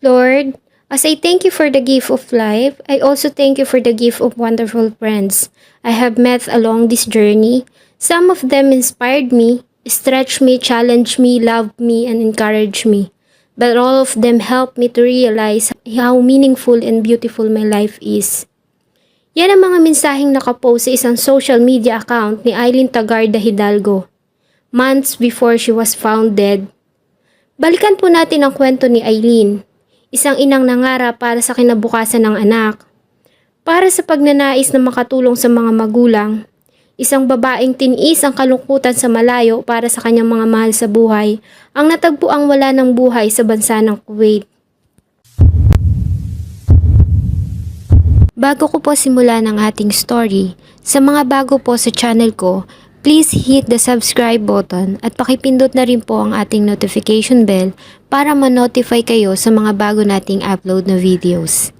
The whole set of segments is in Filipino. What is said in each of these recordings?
Lord, as I thank you for the gift of life, I also thank you for the gift of wonderful friends I have met along this journey. Some of them inspired me, stretched me, challenged me, loved me, and encouraged me. But all of them helped me to realize how meaningful and beautiful my life is. Yan ang mga mensaheng nakapost sa isang social media account ni Eileen Tagarda Hidalgo. Months before she was found dead. Balikan po natin ang kwento ni Eileen, isang inang nangarap para sa kinabukasan ng anak. Para sa pagnanais na makatulong sa mga magulang, isang babaeng tinis ang kalungkutan sa malayo para sa kanyang mga mahal sa buhay, ang natagpuang wala ng buhay sa bansa ng Kuwait. Bago ko po simulan ang ating story, sa mga bago po sa channel ko, please hit the subscribe button at pakipindot na rin po ang ating notification bell para ma-notify kayo sa mga bago nating upload na videos.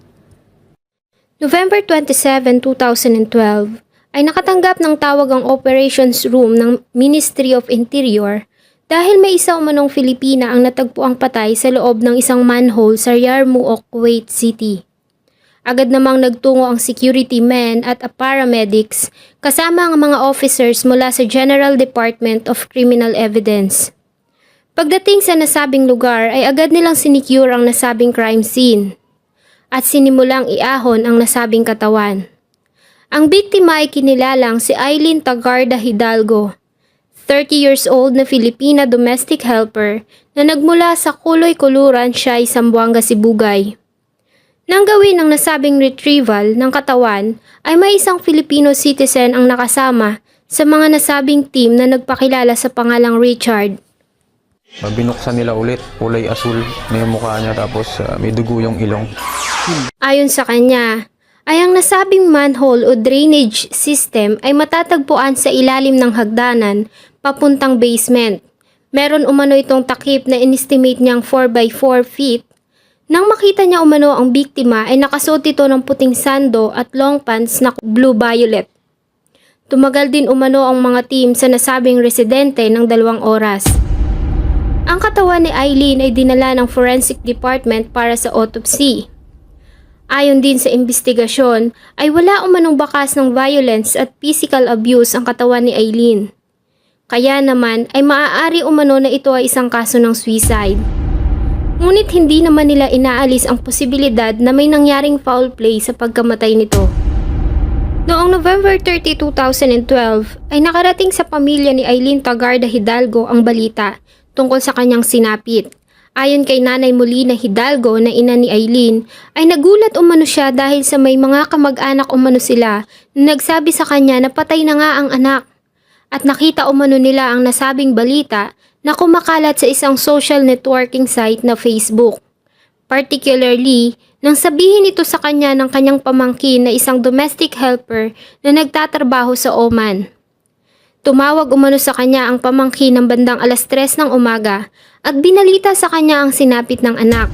November 27, 2012, ay nakatanggap ng tawag ang operations room ng Ministry of Interior dahil may isa umanong Filipina ang natagpuang patay sa loob ng isang manhole sa Yarmouk, Kuwait City. Agad namang nagtungo ang security men at a paramedics kasama ang mga officers mula sa General Department of Criminal Evidence. Pagdating sa nasabing lugar ay agad nilang sinicure ang nasabing crime scene at sinimulang iahon ang nasabing katawan. Ang biktima ay kinilalang si Eileen Tagarda Hidalgo, 30 years old na Filipina domestic helper na nagmula sa Kuloy Kuluran siya Sambuanga, Sibugay. Nang gawin ang nasabing retrieval ng katawan ay may isang Filipino citizen ang nakasama sa mga nasabing team na nagpakilala sa pangalang Richard. Binuksan nila ulit, kulay asul na yung mukha niya tapos ah, may dugo yung ilong. Ayon sa kanya, ay ang nasabing manhole o drainage system ay matatagpuan sa ilalim ng hagdanan papuntang basement. Meron umano itong takip na inestimate niyang 4 by 4 feet. Nang makita niya umano ang biktima ay nakasuot ito ng puting sando at long pants na blue-violet. Tumagal din umano ang mga team sa nasabing residente ng dalawang oras. Ang katawan ni Eileen ay dinala ng forensic department para sa autopsy. Ayon din sa investigasyon, ay wala umanong bakas ng violence at physical abuse ang katawan ni Eileen. Kaya naman ay maaari umano na ito ay isang kaso ng suicide. Ngunit hindi naman nila inaalis ang posibilidad na may nangyaring foul play sa pagkamatay nito. Noong November 30, 2012 ay nakarating sa pamilya ni Eileen Tagarda Hidalgo ang balita tungkol sa kanyang sinapit. Ayon kay Nanay Molina Hidalgo na ina ni Eileen, ay nagulat umano siya dahil sa may mga kamag-anak umano sila na nagsabi sa kanya na patay na nga ang anak. At nakita umano nila ang nasabing balita na kumakalat sa isang social networking site na Facebook. Particularly, nang sabihin ito sa kanya ng kanyang pamangkin na isang domestic helper na nagtatrabaho sa Oman. Tumawag umano sa kanya ang pamangkin ng bandang alas 3 ng umaga at binalita sa kanya ang sinapit ng anak.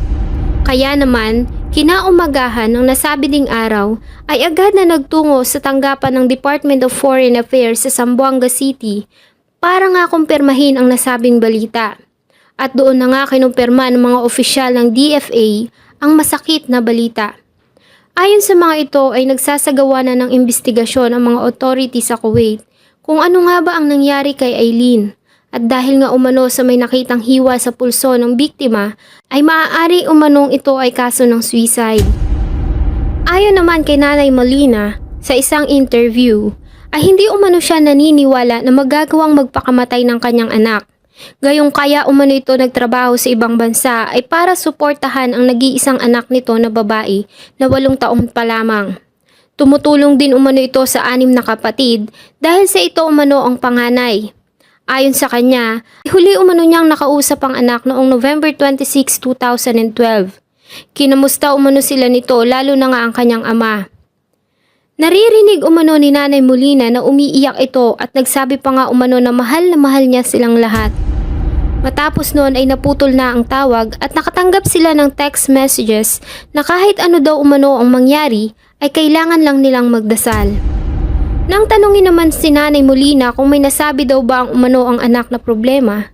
Kaya naman, kinaumagahan ng nasabi ding araw ay agad na nagtungo sa tanggapan ng Department of Foreign Affairs sa Zamboanga City para nga kumpirmahin ang nasabing balita. At doon na nga kinumpirma ng mga opisyal ng DFA ang masakit na balita. Ayon sa mga ito ay nagsasagawa na ng investigasyon ang mga authority sa Kuwait kung ano nga ba ang nangyari kay Eileen. At dahil nga umano sa may nakitang hiwa sa pulso ng biktima, ay maaari umanong ito ay kaso ng suicide. Ayon naman kay Nanay Molina, sa isang interview, ay hindi umano siya naniniwala na magagawang magpakamatay ng kanyang anak. Gayong kaya umano ito nagtrabaho sa ibang bansa ay para suportahan ang nag-iisang anak nito na babae na walong taong pa lamang. Tumutulong din umano ito sa anim na kapatid dahil sa ito umano ang panganay. Ayon sa kanya, huli umano niyang nakausap ang anak noong November 26, 2012. Kinamusta umano sila nito lalo na nga ang kanyang ama. Naririnig umano ni Nanay Molina na umiiyak ito at nagsabi pa nga umano na mahal na mahal niya silang lahat. Matapos noon ay naputol na ang tawag at nakatanggap sila ng text messages na kahit ano daw umano ang mangyari ay kailangan lang nilang magdasal. Nang tanungin naman si Nanay Molina kung may nasabi daw ba ang umano ang anak na problema,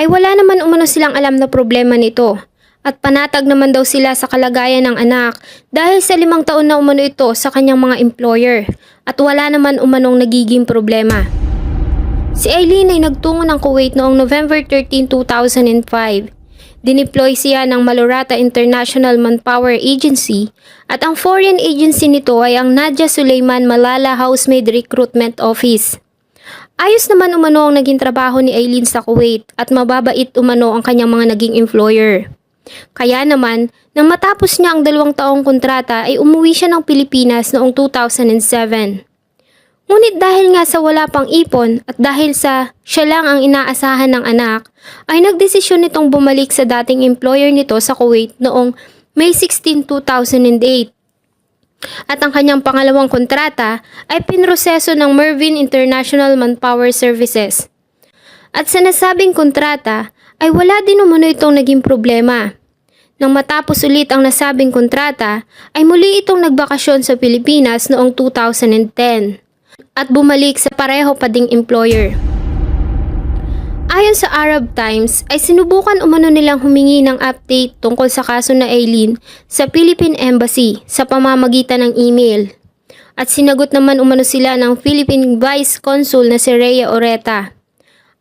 ay wala naman umano silang alam na problema nito At panatag naman daw sila sa kalagayan ng anak dahil sa limang taon na umano ito sa kanyang mga employer at wala naman umanong nagiging problema. Si Eileen ay nagtungo ng Kuwait noong November 13, 2005. Dineploy siya ng Malurata International Manpower Agency at ang foreign agency nito ay ang Nadia Suleiman Malala Housemaid Recruitment Office. Ayos naman umano ang naging trabaho ni Eileen sa Kuwait at mababait umano ang kanyang mga naging employer. Kaya naman, nang matapos niya ang dalawang taong kontrata ay umuwi siya ng Pilipinas noong 2007. Ngunit dahil nga sa wala pang ipon at dahil sa siya lang ang inaasahan ng anak, ay nagdesisyon nitong bumalik sa dating employer nito sa Kuwait noong May 16, 2008. At ang kanyang pangalawang kontrata ay pinroseso ng Mervin International Manpower Services. At sa nasabing kontrata ay wala din umano itong naging problema. Nang matapos ulit ang nasabing kontrata, ay muli itong nagbakasyon sa Pilipinas noong 2010 at bumalik sa pareho pa ding employer. Ayon sa Arab Times, ay sinubukan umano nilang humingi ng update tungkol sa kaso na Aileen sa Philippine Embassy sa pamamagitan ng email. At sinagot naman umano sila ng Philippine Vice Consul na si Rhea Oreta.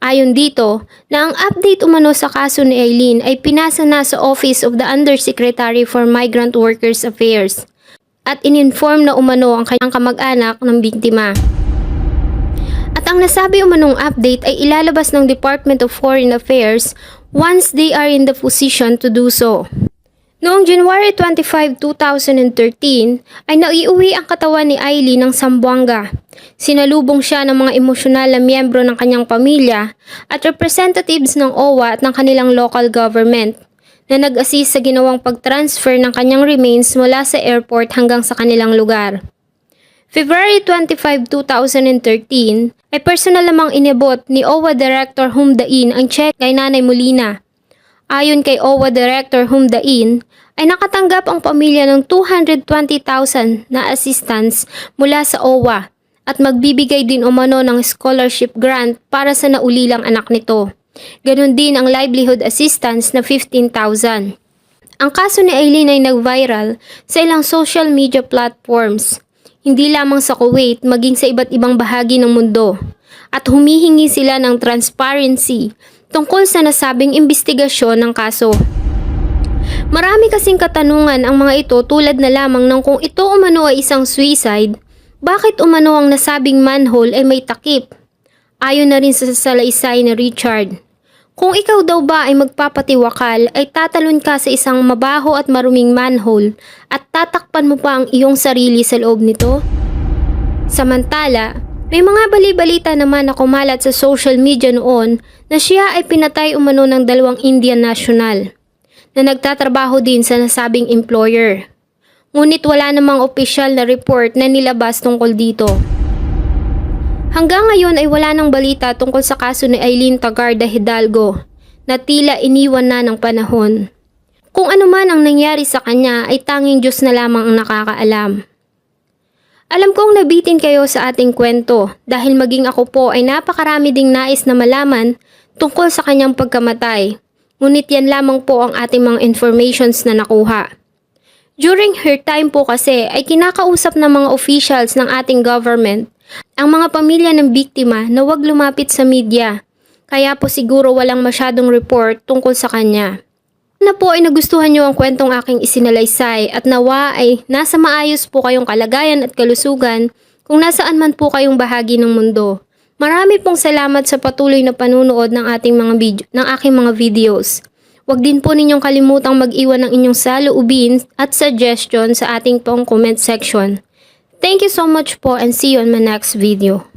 Ayon dito, na ang update umano sa kaso ni Aileen ay pinasa na sa Office of the Undersecretary for Migrant Workers Affairs at ininform na umano ang kanyang kamag-anak ng biktima. At ang nasabi umanong update ay ilalabas ng Department of Foreign Affairs once they are in the position to do so. Noong January 25, 2013, ay naiuwi ang katawan ni Aileen ng Zamboanga. Sinalubong siya ng mga emosyonal na miyembro ng kanyang pamilya at representatives ng OWA at ng kanilang local government na nag-assist sa ginawang pag-transfer ng kanyang remains mula sa airport hanggang sa kanilang lugar. February 25, 2013, ay personal namang inabot ni OWA Director Humdain ang check kay Nanay Molina. Ayon kay OWA Director Humdain, ay nakatanggap ang pamilya ng 220,000 na assistance mula sa OWA at magbibigay din umano ng scholarship grant para sa naulilang anak nito. Ganon din ang livelihood assistance na 15,000. Ang kaso ni Aileen ay nag-viral sa ilang social media platforms, hindi lamang sa Kuwait maging sa iba't ibang bahagi ng mundo. At humihingi sila ng transparency tungkol sa nasabing investigasyon ng kaso. Marami kasing katanungan ang mga ito tulad na lamang ng kung ito umano ay isang suicide, bakit umano ang nasabing manhole ay may takip? Ayon na rin sa salaysay ni Richard. Kung ikaw daw ba ay magpapatiwakal ay tatalon ka sa isang mabaho at maruming manhole at tatakpan mo pa ang iyong sarili sa loob nito? Samantala, may mga bali-balita naman na kumalat sa social media noon na siya ay pinatay umano ng dalawang Indian national na nagtatrabaho din sa nasabing employer. Ngunit wala namang opisyal na report na nilabas tungkol dito. Hanggang ngayon ay wala nang balita tungkol sa kaso ni Eileen Tagarda Hidalgo na tila iniwan na ng panahon. Kung ano man ang nangyari sa kanya ay tanging Diyos na lamang ang nakakaalam. Alam kong nabitin kayo sa ating kwento dahil maging ako po ay napakarami ding nais na malaman tungkol sa kanyang pagkamatay. Ngunit yan lamang po ang ating mga informations na nakuha. During her time po kasi ay kinakausap ng mga officials ng ating government ang mga pamilya ng biktima na huwag lumapit sa media. Kaya po siguro walang masyadong report tungkol sa kanya. Na po ay nagustuhan niyo ang kwentong aking isinalaysay at nawa ay nasa maayos po kayong kalagayan at kalusugan kung nasaan man po kayong bahagi ng mundo. Marami pong salamat sa patuloy na panunood ng ating mga video, ng aking mga videos. Huwag din po ninyong kalimutang mag-iwan ng inyong saloobin at suggestion sa ating pong comment section. Thank you so much po and see you on my next video.